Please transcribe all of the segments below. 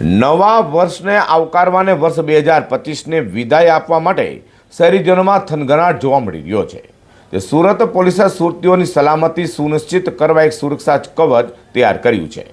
નવા વર્ષને આવકારવાને વર્ષ બે હજાર પચીસને વિદાય આપવા માટે શહેરીજનોમાં થનગનાટ જોવા મળી રહ્યો છે. તે સુરત પોલીસે સુરતીઓની સલામતી સુનિશ્ચિત કરવા એક સુરક્ષા કવચ તૈયાર કર્યું છે.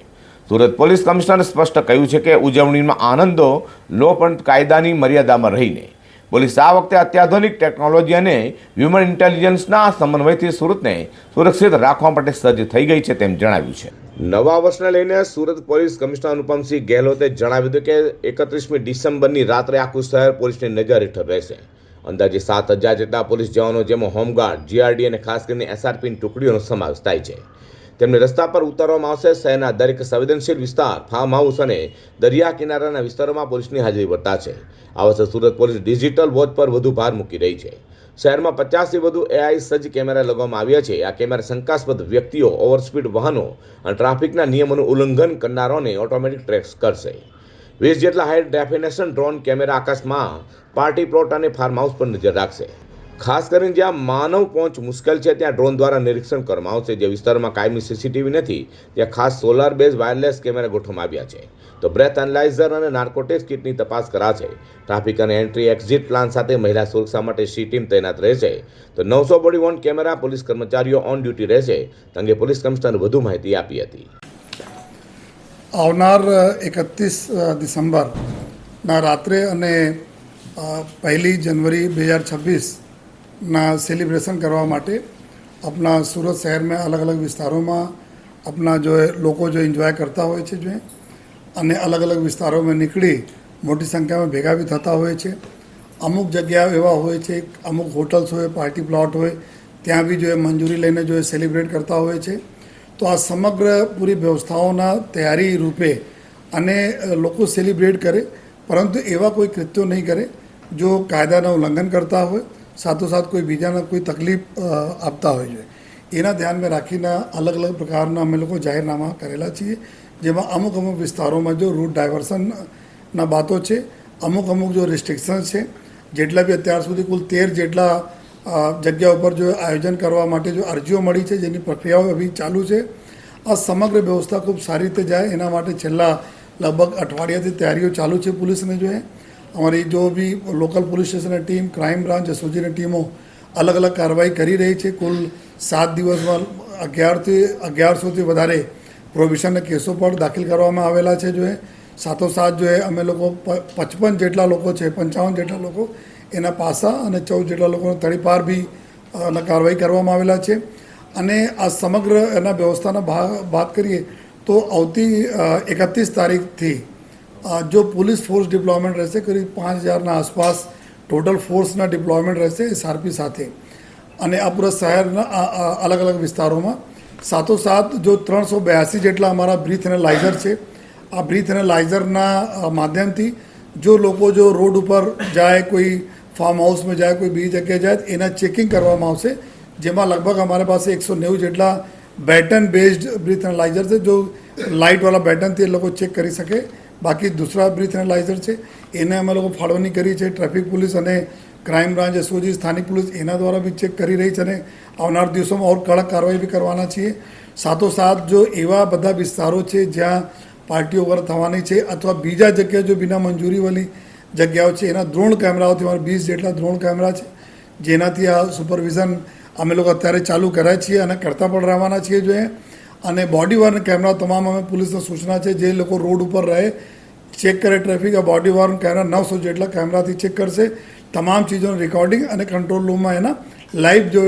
સુરત પોલીસ કમિશનરે સ્પષ્ટ કહ્યું છે કે ઉજવણીમાં આનંદો લો પણ કાયદાની મર્યાદામાં રહીને. પોલીસ આ વખતે અત્યાધુનિક ટેકનોલોજી અને હ્યુમન ઇન્ટેલિજન્સના સમન્વયથી સુરતને સુરક્ષિત રાખવા માટે સજ્જ થઈ ગઈ છે તેમ જણાવ્યું છે. નવા વર્ષને લઈને સુરત પોલીસ કમિશનર અનુપમસિંહ ગેહલોતે જણાવ્યું હતું કે એકત્રીસમી ડિસેમ્બરની રાત્રે આખું શહેર પોલીસની નજર હેઠળ રહેશે. અંદાજે સાત હજાર જેટલા પોલીસ જવાનો, જેમાં હોમગાર્ડ જીઆરડી અને ખાસ કરીને એસઆરપીની ટુકડીઓનો સમાવેશ થાય છે. તેમને રસ્તા પર ઉતારવામાં આવશે. શહેરના દરેક સંવેદનશીલ વિસ્તાર ફાર્મ હાઉસ અને દરિયા કિનારાના વિસ્તારોમાં પોલીસની હાજરી વર્તાશે. આ વર્ષે સુરત પોલીસ ડિજિટલ વોચ પર વધુ ભાર મૂકી રહી છે. શહેરમાં પચાસથી વધુ એઆઈ સજ્જ કેમેરા લગાવવામાં આવ્યા છે. આ કેમેરા શંકાસ્પદ વ્યક્તિઓ, ઓવરસ્પીડ વાહનો અને ટ્રાફિકના નિયમોનું ઉલ્લંઘન કરનારોને ઓટોમેટિક ટ્રેક્સ કરશે. વીસ જેટલા હાઈ ડેફિનેશન ડ્રોન કેમેરા આકાશમાં પાર્ટી પ્લોટ અને ફાર્મ હાઉસ પર નજર રાખશે. ખાસ કરીને જ્યાં માનવ પહોંચ મુશ્કેલ છે, ત્યાં ડ્રોન દ્વારા નિરીક્ષણ કરવામાં આવશે. જે વિસ્તારમાં કાયમી સીસીટીવી નથી, ત્યાં ખાસ સોલાર બેઝ વાયરલેસ કેમેરા ગોઠવવામાં આવ્યા છે. તો બ્રેથ એનાલાઇઝર અને નાર્કોટિક્સ કિટની તપાસ કરાશે. ટ્રાફિક અને એન્ટ્રી એક્ઝિટ પ્લાન સાથે મહિલા સુરક્ષા માટે સી ટીમ તૈનાત રહેશે. તો નવસો બોડી વોન કેમેરા પોલીસ કર્મચારીઓ ઓન ડ્યુટી રહેશે. અંગે પોલીસ કમિશનર વધુ માહિતી આપી હતી. આવનાર એકત્રીસ ડિસેમ્બરના રાત્રે અને પહેલી જનવરી બે હજાર છવ્વીસના સેલિબ્રેશન કરવા માટે આપણા સુરત શહેરમાં અલગ અલગ વિસ્તારોમાં આપણા જો લોકો જો એન્જોય કરતા હોય છે જો, અને અલગ અલગ વિસ્તારોમાં નીકળી મોટી સંખ્યામાં ભેગા બી થતા હોય છે. અમુક જગ્યાઓ એવા હોય છે, અમુક હોટલ્સ હોય પાર્ટી પ્લોટ હોય, ત્યાં બી જો એ મંજૂરી લઈને જો એ સેલિબ્રેટ કરતા હોય છે. તો આ સમગ્ર પૂરી વ્યવસ્થાઓના તૈયારી રૂપે અને લોકો સેલિબ્રેટ કરે, પરંતુ એવા કોઈ કૃત્યો નહીં કરે, જો કાયદાના ઉલ્લંઘન કરતા હોય સાથોસાથ કોઈ બીજાને કોઈ તકલીફ આપતા હોય છે. એના ધ્યાનમાં રાખીને અલગ અલગ પ્રકારના અમે લોકો જાહેરનામા કરેલા છીએ, જેમાં અમુક અમુક વિસ્તારોમાં જો રૂટ ડાયવર્સનના બાતો છે, અમુક અમુક જો રિસ્ટ્રિક્શન છે, જેટલા બી અત્યાર સુધી કુલ તેર જેટલા જગ્યા ઉપર જો આયોજન કરવા માટે જો અરજીઓ મળી છે, જેની પ્રક્રિયાઓ અભી ચાલુ છે, આ સમગ્ર વ્યવસ્થા ખૂબ સારી રીતે જાય. એના માટે છેલ્લા લગભગ અઠવાડિયાથી તૈયારીઓ ચાલુ છે પોલીસને જો એ અમારી જો બી લોકલ પોલીસ સ્ટેશનની ટીમ ક્રાઇમ બ્રાન્ચ એસઓજીની ટીમો અલગ અલગ કાર્યવાહી કરી રહી છે. કુલ સાત દિવસમાં અગિયારથી, અગિયારસોથી વધારે પ્રોવિશનના કેસો પણ દાખલ કરવામાં આવેલા છે. જો એ સાથોસાથ જો એ અમે લોકો પચપન જેટલા લોકો છે, પંચાવન જેટલા લોકો, એના પાસા અને ચૌદ જેટલા લોકોને તળીપાર બી કાર્યવાહી કરવામાં આવેલા છે. અને આ સમગ્ર એના વ્યવસ્થાના ભાગ વાત કરીએ તો આવતી એકત્રીસ તારીખથી જો પોલીસ ફોર્સ ડિપ્લોયમેન્ટ રહેશે, કરીબ પાંચ હજારના આસપાસ ટોટલ ફોર્સના ડિપ્લોયમેન્ટ રહેશે એસઆરપી સાથે. અને આ પૂરા શહેરના અલગ અલગ વિસ્તારોમાં. સાથોસાથ જો ત્રણસો બ્યાસી જેટલા અમારા બ્રીથ એનાલાઇઝર છે, આ બ્રીથ એનાલાઇઝરના માધ્યમથી જો લોકો જો રોડ ઉપર જાય, કોઈ ફાર્મ હાઉસમાં જાય, કોઈ બીજી જગ્યાએ જાય એના ચેકિંગ કરવામાં આવશે, જેમાં લગભગ અમારી પાસે એકસો નેવું જેટલા બેટન બેઝડ બ્રીથ એનાલાઇઝર છે, જો લાઇટવાળા બેટનથી એ લોકો ચેક કરી શકે. બાકી દૂસરા બ્રીથ એનાલાઇઝર છે. એને અમે લોકો ફાળવણી કરી છે. ટ્રાફિક પોલીસ અને ક્રાઇમ બ્રાન્ચ એસઓજી સ્થાનિક પોલીસ એના દ્વારા બી ચેક કરી રહી છે અને આવનાર દિવસોમાં ઓર કડક કાર્યવાહી બી કરવાના છીએ. સાથોસાથ જો એવા બધા વિસ્તારો છે જ્યાં પાર્ટીઓ વગર થવાની છે અથવા બીજા જગ્યાએ જો બિના મંજૂરીવાળી જગ્યાઓ છે, એના દ્રોણ કેમેરાઓથી અમારે વીસ જેટલા દ્રોણ કેમેરા છે. જેનાથી આ સુપરવિઝન અમે લોકો અત્યારે ચાલુ કર્યા છીએ અને કરતા પણ રહેવાના છીએ જો એ અને બોડી વર્ન કેમેરા તમામ અમે પોલીસને સૂચના છે, જે લોકો રોડ ઉપર રહે ચેક કરે ટ્રાફિક આ બોડી વોર્ન કેમેરા નવસો જેટલા કેમેરાથી ચેક કરશે. તમામ ચીજોનું રેકોર્ડિંગ અને કંટ્રોલ રૂમમાં એના લાઈવ જો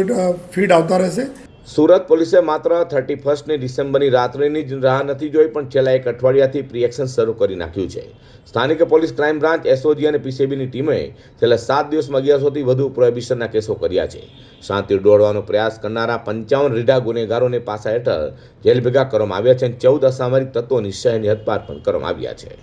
ફીડ આવતા રહેશે. સુરત પોલીસે માત્ર થર્ટી ફર્સ્ટની ડિસેમ્બરની રાત્રિની જ રાહ નથી જોઈ, પણ છેલ્લા એક અઠવાડિયાથી પ્રિએક્શન શરૂ કરી નાખ્યું છે. સ્થાનિક પોલીસ ક્રાઇમ બ્રાન્ચ, એસઓજી અને પીસીબીની ટીમે છેલ્લા સાત દિવસમાં અગિયારસોથી વધુ પ્રોહિબિશનના કેસો કર્યા છે. શાંતિ દોડવાનો પ્રયાસ કરનારા પંચાવન રીઢા ગુનેગારોને પાસા હેઠળ જેલ ભેગા કરવામાં આવ્યા છે અને ચૌદ અસામરિક તત્વોની શહેરની હદપાર પણ કરવામાં આવ્યા છે.